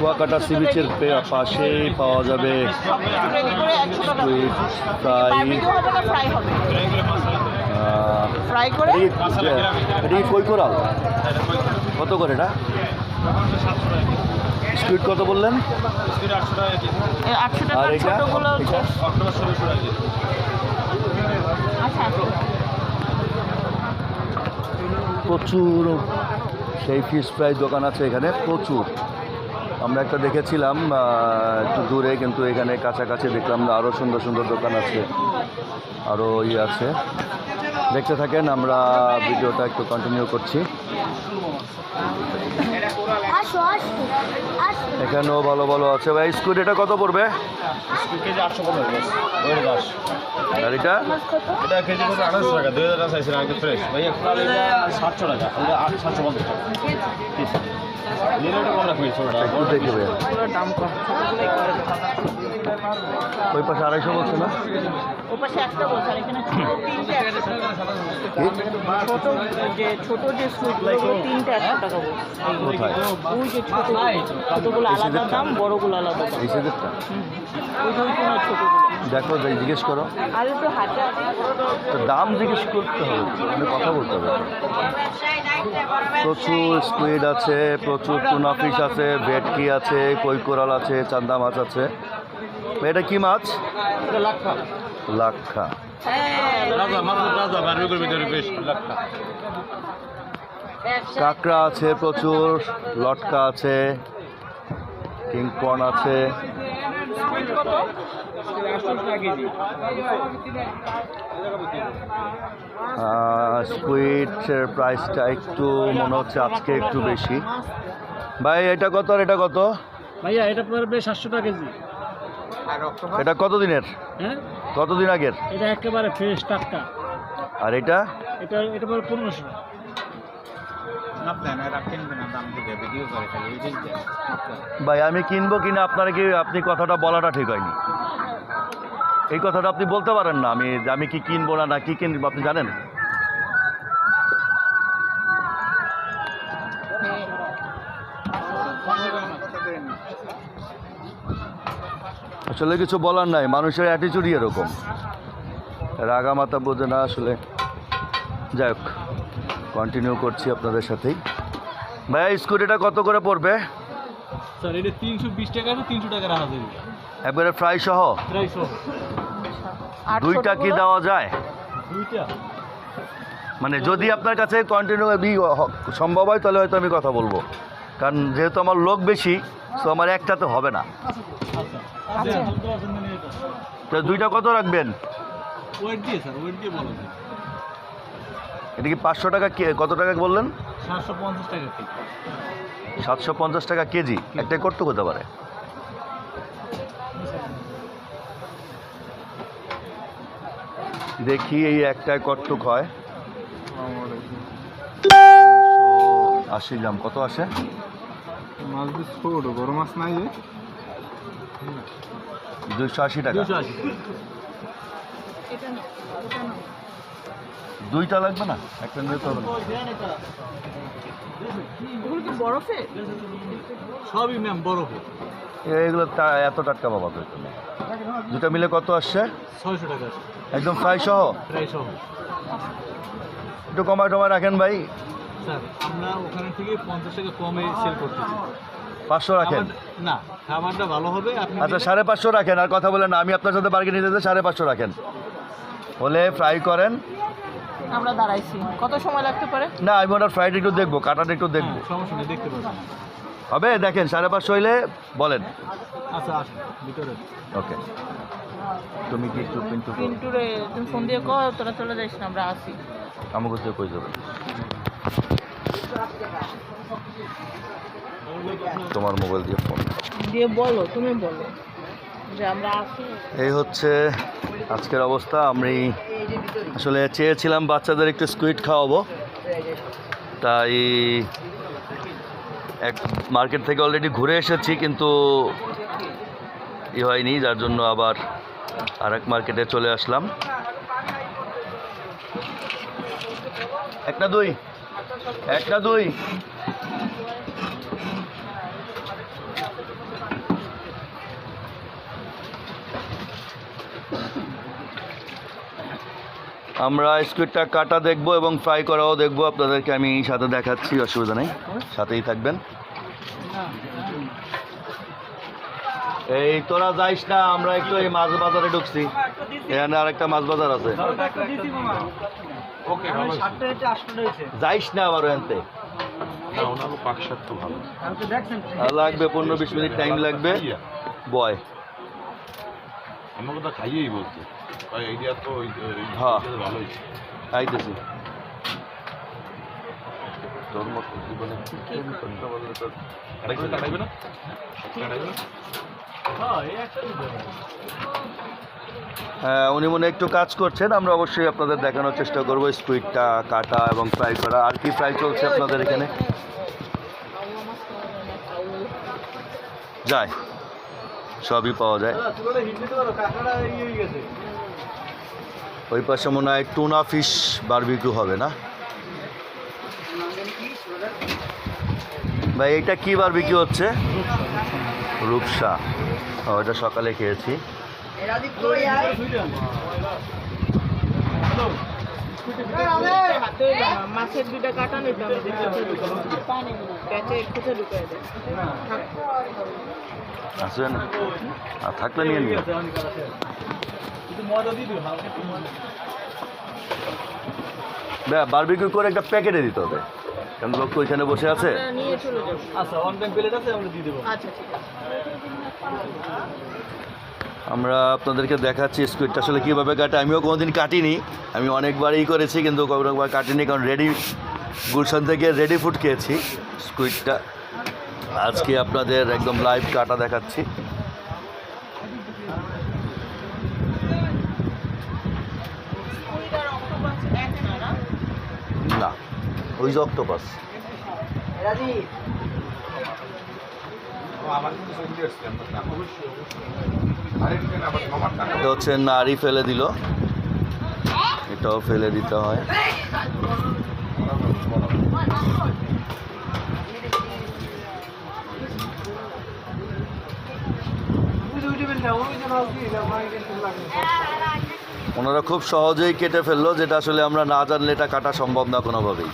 Kuakata C বিচের পাশেই পাওয়া যাবে। ফ্রাই। এটা কি- কই কোরাল? কত করে এটা? স্কুইড কত বললেন? আর এটা? আচ্ছা আচ্ছা। প্রচুর সেই ফিশ ফ্রাই দোকান আছে এখানে, প্রচুর। আমরা একটা দেখেছিলাম একটু দূরে, কিন্তু এখানে কাছাকাছি দেখলাম আরও সুন্দর সুন্দর দোকান আছে আরও ইয়ে আছে। দেখতে থাকেন, আমরা ভিডিওটা একটু কন্টিনিউ করছি। এখানেও ভালো ভালো আছে। ভাই স্কুট এটা কত পড়বে? আর এটা এটা কেজি পড়বে আঠাশশো টাকা দুই হাজার টাকা চাইছিলাম আগে ফ্রেশ ভাই সাতশো টাকা সাতশো পঞ্চাশ টাকা। ওই পাশে আড়াইশো বলছে না? দেখো জিজ্ঞেস করো। দাম জিজ্ঞেস করতে হবে মানে কথা বলতে হবে। প্রচুর স্কুইড আছে, প্রচুর টুনা ফিশ আছে, ভেটকি আছে কই কোরাল আছে, চান্দা মাছ আছে। এটা কি মাছ? লাক্ষা। কাঁকড়া আছে প্রচুর, লটকা আছে। কিংকর্ন আছে। কত স্কুইডের প্রাইসটা একটু মনে হচ্ছে আজকে একটু বেশি। ভাই এটা কত আর এটা কত? ভাইয়া এটা পড়বে সাতশো টাকা কেজি। এটা কত দিনের? হ্যাঁ? কতদিন আগের? এটা একেবারে ফ্রেশ টাটকা। আর এটা? এটা এটা পড়বে পনেরোশো ভাই, আমি কিনবো কিনা, আপনার কি, আপনি কথাটা বলাটা ঠিক হয়নি? এই কথাটা আপনি বলতে পারেন না, আমি আমি কি কিনবো না না কি কিনবো, আপনি জানেন? আসলে কিছু বলার নাই, মানুষের অ্যাটিচিউডই এরকম। রাগা মাথা বোঝে না আসলে। যাই হোক। কন্টিনিউ করছি আপনাদের সাথেই। ভাইয়া স্কুটিটা কত করে পড়বে? স্যার এটা তিনশো বিশ টাকা তিনশো টাকা রাখা যাবে? একবারে ফ্রাই সহ? প্রাইশো আর দুইটা কি? দেওয়া যায়? দুইটা। মানে যদি আপনার কাছে কন্টিনিউ সম্ভব হয় তাহলে হয়তো আমি কথা বলব। কারণ যেহেতু আমার লোক বেশি তো আমার একটাতে হবে না। আচ্ছা আচ্ছা। আচ্ছা। এটা। তো দুইটা কত রাখবেন? এটা কি পাঁচশো টাকা কে কত টাকা বললেন? সাতশো পঞ্চাশ টাকা কেজি। সাতশো পঞ্চাশ টাকা কেজি? একটাই করতে হতে পারে। দেখি এই একটাই কটটুক হয়। আশি গ্রাম। কত আসে? মাছ ছোট বড় মাছ নাই টাকা। দুশো আশি। না। দুইটা লাগবে না? একটা নিতে হবে না। ওগুলো কি বরফে? সবই ম্যাম বরফ। এইগুলো তা- এত টাটকা পাবা তো দুটা মিলে কত আসছে? ছয়শো টাকা একদম ফ্রাই সহ প্রায় সহ একটু কমায় টমায় রাখেন ভাই। স্যার আমরা ওখানে থেকে পঞ্চাশ টাকা কমে সেল করতেছি। পাঁচশো রাখেন। না খাবারটা ভালো হবে আচ্ছা সাড়ে পাঁচশো রাখেন আর কথা বলেন না আমি আপনার সাথে বার্গেনিং দিতে সাড়ে পাঁচশো রাখেন। হলে ফ্রাই করেন। আমরা দাঁড়াইছি। কত সময় লাগতে পারে? না আমি ওনার ফ্রাইড একটু দেখব কাটাটা একটু দেখব। হ্যাঁ, সমস্যা নেই দেখতে পাবেন হবে? দেখেন সাড়ে পাঁচশো হইলে বলেন। আচ্ছা আসুন ভিতরে। ওকে। তুমি কি একটু পিন্টু পিন্টুরে তুমি ফোন দিয়ে কর তোরা চলে যাইস না আমরা আসি। আমাকে দিয়ে কই যাবে? তোমার মোবাইল দিয়ে ফোন দিয়ে বলো তুমি বলো যে আমরা আসি। এই হচ্ছে আজকের অবস্থা আমি আসলে চেয়েছিলাম বাচ্চাদের একটু স্কুইড খাওয়াবো। তাই এক মার্কেট থেকে অলরেডি ঘুরে এসেছি, কিন্তু ই হয়নি, যার জন্য আবার আর এক মার্কেটে চলে আসলাম। একটা দুই একটা দুই। আমরা স্কুইডটা কাটা দেখব এবং ফ্রাই করাও দেখব। আপনাদেরকে আমি সাথে দেখাচ্ছি অসুবিধা নেই। সাথেই থাকবেন। এই তোরা যাইস না আমরা একটু এই মাছ বাজারে ঢুকছি। এখানে আরেকটা মাছ বাজার আছে। যাইস না আবার এনতে। লাগবে পনেরো বিশ মিনিট টাইম লাগবে। বয়। আমাকে তো খাইয়েই বলছে। তো হ্যাঁ। আইতেছি তোর মতো জীবনে হ্যাঁ। হ্যাঁ উনি মনে একটু কাজ করছেন আমরা অবশ্যই আপনাদের দেখানোর চেষ্টা করব স্কুইডটা কাটা এবং ফ্রাই করা। আর কি ফ্রাই চলছে আপনাদের এখানে? যায় সবই পাওয়া যায় দাদা, চুলোটা হিট দিতে পারো কাঁকড়া ইয়ে হয়ে গেছে ওই পাশে মনে হয় টুনা ফিশ বারবিকিউ হবে না? ভাই, এটা কি বারবিকিউ হচ্ছে? রূপসা। ও, এটা সকালে খেয়েছি। মাছের দেয় আসবেন? আর থাকলে নিয়ে নিন বারবিকিউ করে একটা প্যাকেটে দিতে হবে। কারণ লোক তো ওইখানে বসে আছে? আচ্ছা আমরা আচ্ছা আছে। আমরা আপনাদেরকে দেখাচ্ছি স্কুইডটা আসলে কীভাবে কাটে আমিও কোনোদিন কাটিনি। আমি অনেকবারই করেছি কিন্তু কখনোবার কাটিনি কারণ রেডি গুলশান থেকে রেডি ফুড খেয়েছি স্কুইডটা আজকে আপনাদের একদম লাইভ কাটা দেখাচ্ছি না ওই যে অক্টোপাস এটা হচ্ছে নাড়ি ফেলে দিল। এটাও ফেলে দিতে হয়। ওনারা খুব সহজেই কেটে ফেলল যেটা আসলে আমরা না জানলে এটা কাটা সম্ভব না কোনোভাবেই।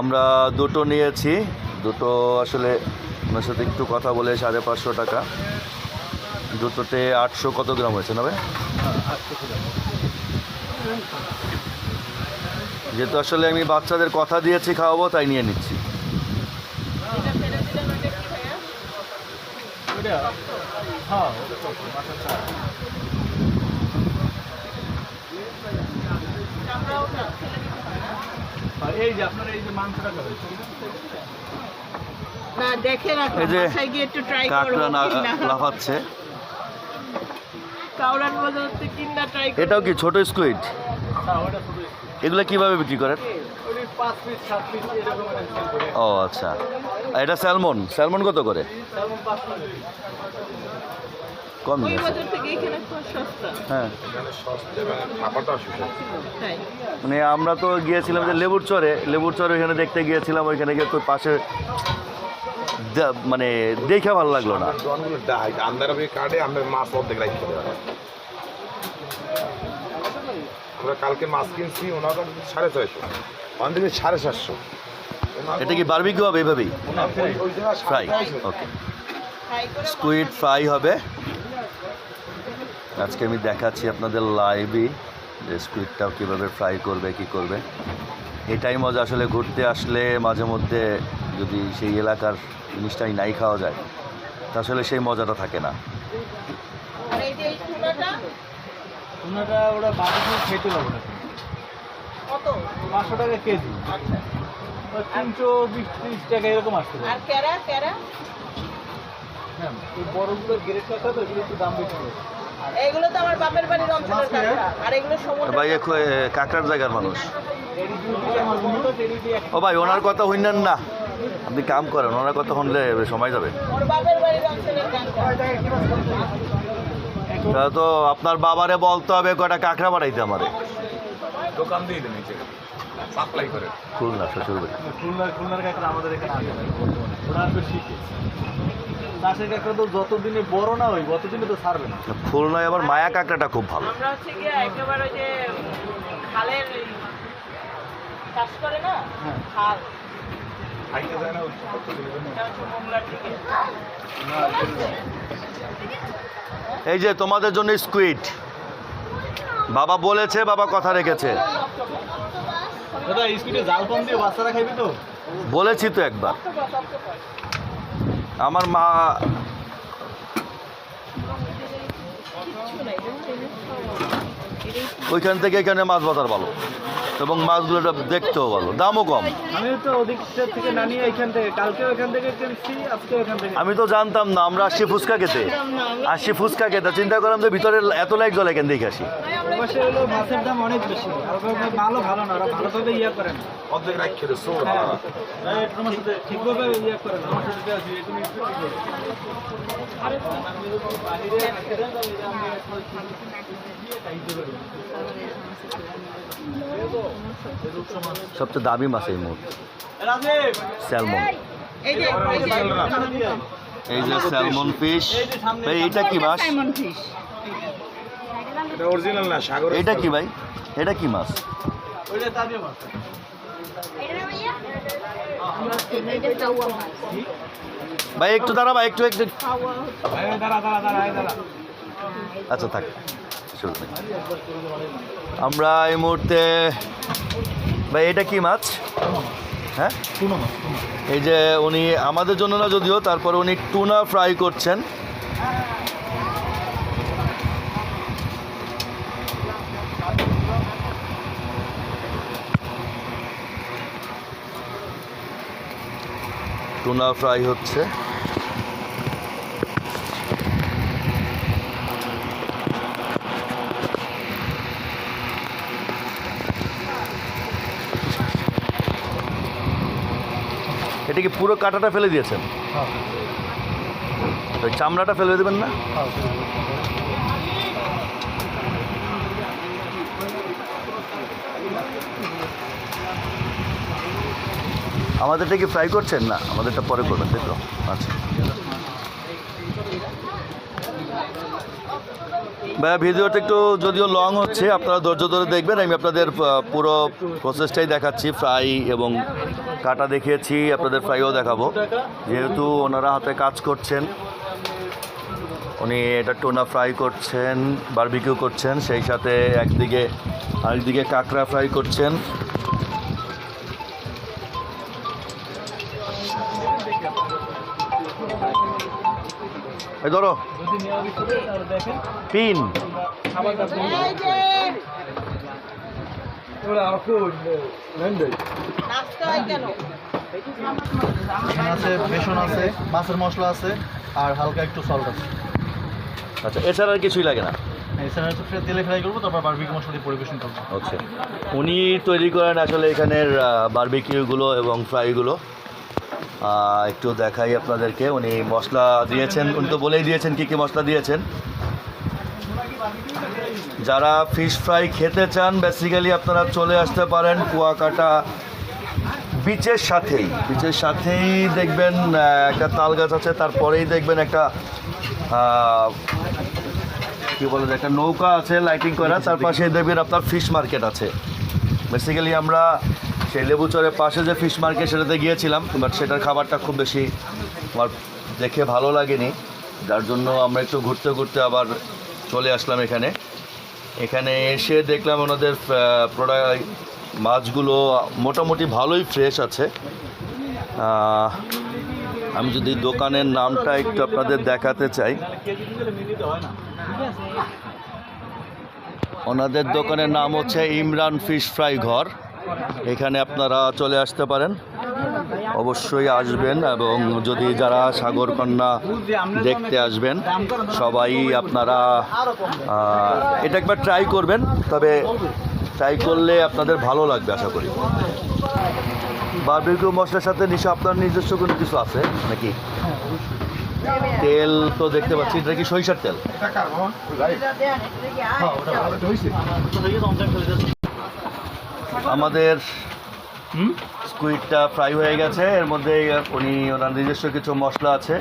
আমরা দুটো নিয়েছি। দুটো আসলে ওনার সাথে একটু কথা বলে সাড়ে পাঁচশো টাকা। দুটোতে আটশো কত গ্রাম হয়েছে না ভাই? যেহেতু আসলে আমি বাচ্চাদের কথা দিয়েছি, খাওয়াবো, তাই নিয়ে নিচ্ছি। হ্যাঁ ওটা তো মাছের চাল। আর এই যে আপনার এই যে মাংসটা খাবেন না দেখে রাখো বাসায় গিয়ে একটু ট্রাই করব কাঁকড়া না কিনা। লাফাচ্ছে। কাউরান বাজার থেকে কিনা ট্রাই এটাও কি ছোট স্কুইড হ্যাঁ এগুলো কীভাবে বিক্রি করেন? ও আচ্ছা। এটা স্যালমন স্যালমন কত করে? কম ওই আছে থেকে এখানে হ্যাঁ সস্তা। মানে মানে আমরা তো গিয়েছিলাম যে লেবুর চরে লেবুর চরে ওইখানে দেখতে গিয়েছিলাম ওইখানে গিয়ে তো পাশে মানে দেখে ভালো লাগল না। আন্দারা কাটে আমরা মাছ অর্ধেক রাখি খেতে আমরা কালকে মাছ কিনছি ওনার সাড়ে ছয়শো। ওখান থেকে সাড়ে সাতশো। এটা কি বারবিকিউ হবে এইভাবেই? ফ্রাই ওকে স্কুইড ফ্রাই হবে। আজকে আমি দেখাচ্ছি আপনাদের লাইভই যে স্কুইডটাও কীভাবে ফ্রাই করবে কি করবে। এটাই মজা আসলে ঘুরতে আসলে মাঝে মধ্যে যদি সেই এলাকার জিনিসটাই নাই খাওয়া যায় তা আসলে সেই মজাটা থাকে না। পাঁচশো টাকা কেজি। আচ্ছা। তিনশো বিশ ত্রিশ টাকা এরকম আসতে পারে। আর ক্যারা ক্যারা? হ্যাঁ ওই বড়গুলো গ্রেট তো একটু দাম বেশি পড়ে। এগুলো তো আমার বাপের বাড়ির অঞ্চলের কাঁকড়া আর এগুলো সমুদ্র ভাই কাঁকড়ার জায়গার মানুষ। ও ভাই ওনার কথা হইনেন না। আপনি কাম করেন ওনার কথা শুনলে সময় যাবে। তা আপনার বাবারে বলতে হবে কটা কাঁকড়া বাড়াইতে আমারে। দোকান দিয়ে সাপ্লাই করে। খুলনা শ্বশুরবাড়ি খুলনার খুলনার কাঁকড়া আমাদের এখানে আসে ওরা আসবে শীতে। চাষের কাঁকড়া তো যতদিনে বড় না হয় ততদিনে তো ছাড়বে না। খুলনায় আবার মায়া কাঁকড়াটা খুব ভালো। আমরা হচ্ছে গিয়ে একেবারে যে খালের চাষ করে না হ্যাঁ। খাল। এই যে তোমাদের জন্য স্কুইড বাবা বলেছে বাবা কথা রেখেছে। দাদা স্কুটি জাল দিয়ে বাচ্চারা খাইবে তো? বলেছি তো একবার। আমার মা ওইখান থেকে এখানে মাছ বাজার ভালো। এবং মাছগুলো দেখতেও ভালো দামও কম। আমি তো থেকে থেকে থেকে থেকে। জানতাম না আমরা আসছি ফুচকা খেতে। আসছি ফুচকা খেতে চিন্তা করলাম যে ভিতরে এত লাইট জ্বলে এখান দেখে আসি। ঠিকভাবে সবচেয়ে দামি মাছ এই মুহূর্তে। স্যালমন। এই যে স্যালমন ফিশ। ভাই এইটা কি মাছ? এটা অরিজিনাল না সাগর এটা কি ভাই? এটা কি মাছ? ওইটা তাজা মাছ। ভাই একটু দাঁড়া ভাই একটু একটু। আচ্ছা থাক। করি। আমরা এই মুহূর্তে ভাই এটা কি মাছ? হ্যাঁ? এই যে উনি আমাদের জন্য না যদিও তারপর উনি টুনা ফ্রাই করছেন। টুনা ফ্রাই হচ্ছে। এটা কি পুরো কাঁটাটা ফেলে দিয়েছেন। হ্যাঁ, ওই চামড়াটা ফেলে দেবেন না? হ্যাঁ। আমাদেরটা কি ফ্রাই করছেন? না আমাদেরটা পরে করবেন তাই তো আচ্ছা। ভাইয়া, ভিডিওটা একটু যদিও লং হচ্ছে, আপনারা ধৈর্য ধরে দেখবেন, আমি আপনাদের পুরো প্রসেসটাই দেখাচ্ছি ফ্রাই এবং কাটা দেখিয়েছি, আপনাদের ফ্রাইও দেখাবো। যেহেতু ওনারা হাতে কাজ করছেন, উনি এটা টোনা ফ্রাই করছেন বারবিকিউ করছেন, সেই সাথে একদিকে, আরেকদিকে কাঁকড়া ফ্রাই করছেন। এই ধরো। যদি নেওয়া ভিতরে তাহলে দেখেন পিন। হয় আছে বেসন আছে মাছের মশলা আছে আর হালকা একটু সল্ট আছে। আচ্ছা এছাড়া আর কিছুই লাগে না? এছাড়া হচ্ছে ফ্রে- তেলে ফ্রাই করব তারপর বারবিকিউ মশলা দিয়ে পরিবেশন করব। আচ্ছা। উনি তৈরি করেন আসলে এখানের বারবিকিউগুলো এবং ফ্রাইগুলো একটু দেখাই আপনাদেরকে। উনি মশলা দিয়েছেন, উনি তো বলেই দিয়েছেন কী কী মশলা দিয়েছেন। যারা ফিশ ফ্রাই খেতে চান বেসিক্যালি আপনারা চলে আসতে পারেন কুয়াকাটা বিচের সাথেই। বিচের সাথেই দেখবেন একটা তাল গাছ আছে, তারপরেই দেখবেন একটা কি বলে একটা নৌকা আছে লাইটিং করা, তার পাশে দেখবেন আপনার ফিশ মার্কেট আছে। বেসিক্যালি আমরা সেই লেবুচরের পাশে যে ফিশ মার্কেট সেটাতে গিয়েছিলাম বাট সেটার খাবারটা খুব বেশি আমার দেখে ভালো লাগেনি। যার জন্য আমরা একটু ঘুরতে ঘুরতে আবার চলে আসলাম এখানে। এখানে এসে দেখলাম ওনাদের প্রোডাক্ট মাছগুলো মোটামুটি ভালোই ফ্রেশ আছে। আমি যদি দোকানের নামটা একটু আপনাদের দেখাতে চাই। ওনাদের দোকানের নাম হচ্ছে ইমরান ফিশ ফ্রাই ঘর। এখানে আপনারা চলে আসতে পারেন। অবশ্যই আসবেন এবং যদি যারা সাগরকন্যা দেখতে আসবেন সবাই আপনারা এটা একবার ট্রাই করবেন তবে ট্রাই করলে আপনাদের ভালো লাগবে আশা করি। বারবিকিউ মশলার সাথে নিশ্চয় আপনার নিজস্ব কোনো কিছু আছে নাকি? তেল তো দেখতে পাচ্ছি এটা কি সরিষার তেল? আমাদের স্কুইডটা ফ্রাই হয়ে গেছে। এর মধ্যে উনি ওনার নিজস্ব কিছু মশলা আছে।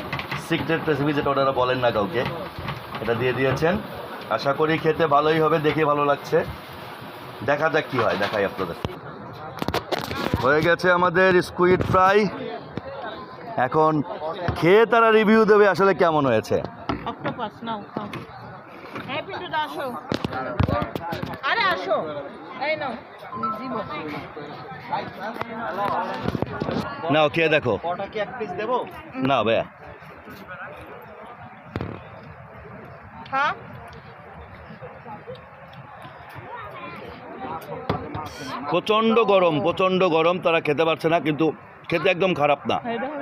সিক্রেট রেসিপি যেটা ওনারা বলেন না কাউকে এটা দিয়ে দিয়েছেন। আশা করি খেতে ভালোই হবে দেখে ভালো লাগছে। দেখা যাক কী হয় দেখাই আপনাদের। হয়ে গেছে আমাদের স্কুইড ফ্রাই। এখন খেয়ে তারা রিভিউ দেবে আসলে কেমন হয়েছে। অক্টোপাস নাও হ্যাঁ আরে আসো। নাও। দেখো। কটা কি এক পিস দেবো? না ভাইয়া। প্রচণ্ড গরম প্রচণ্ড গরম তারা খেতে পারছে না কিন্তু খেতে একদম খারাপ না। দেখো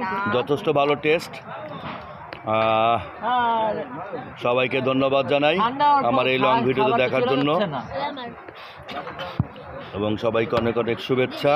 না। যথেষ্ট ভালো টেস্ট সবাইকে ধন্যবাদ জানাই আমার এই লং ভিডিওতে দেখার জন্য। এবং সবাইকে অনেক অনেক শুভেচ্ছা।